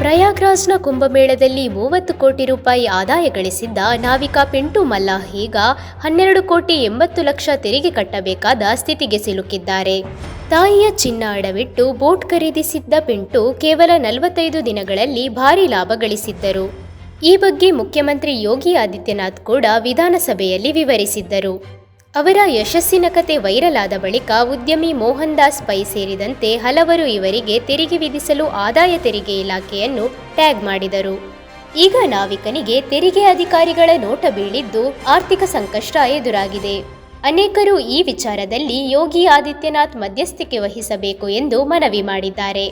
ಪ್ರಯಾಗ್ರಾಜ್ನ ಕುಂಭಮೇಳದಲ್ಲಿ ಮೂವತ್ತು ಕೋಟಿ ರೂಪಾಯಿ ಆದಾಯ ಗಳಿಸಿದ್ದ ನಾವಿಕ ಪಿಂಟು ಮಲ್ಲ ಈಗ ಹನ್ನೆರಡು ಕೋಟಿ ಎಂಬತ್ತು ಲಕ್ಷ ತೆರಿಗೆ ಕಟ್ಟಬೇಕಾದ ಸ್ಥಿತಿಗೆ ಸಿಲುಕಿದ್ದಾರೆ. ತಾಯಿಯ ಚಿನ್ನ ಅಡವಿಟ್ಟು ಬೋಟ್ ಖರೀದಿಸಿದ್ದ ಪಿಂಟು ಕೇವಲ ನಲವತ್ತೈದು ದಿನಗಳಲ್ಲಿ ಭಾರಿ ಲಾಭ ಗಳಿಸಿದ್ದರು. ಈ ಬಗ್ಗೆ ಮುಖ್ಯಮಂತ್ರಿ ಯೋಗಿ ಆದಿತ್ಯನಾಥ್ ಕೂಡ ವಿಧಾನಸಭೆಯಲ್ಲಿ ವಿವರಿಸಿದ್ದರು. ಅವರ ಯಶಸ್ಸಿನ ಕತೆ ವೈರಲ್ ಆದ ಬಳಿಕ ಉದ್ಯಮಿ ಮೋಹನ್ ದಾಸ್ ಪೈ ಸೇರಿದಂತೆ ಹಲವರು ಇವರಿಗೆ ತೆರಿಗೆ ವಿಧಿಸಲು ಆದಾಯ ತೆರಿಗೆ ಇಲಾಖೆಯನ್ನು ಟ್ಯಾಗ್ ಮಾಡಿದರು. ಈಗ ನಾವಿಕನಿಗೆ ತೆರಿಗೆ ಅಧಿಕಾರಿಗಳ ನೋಟ ಬೀಳಿದ್ದು ಆರ್ಥಿಕ ಸಂಕಷ್ಟ ಎದುರಾಗಿದೆ. ಅನೇಕರು ಈ ವಿಚಾರದಲ್ಲಿ ಯೋಗಿ ಆದಿತ್ಯನಾಥ್ ಮಧ್ಯಸ್ಥಿಕೆ ವಹಿಸಬೇಕು ಎಂದು ಮನವಿ ಮಾಡಿದ್ದಾರೆ.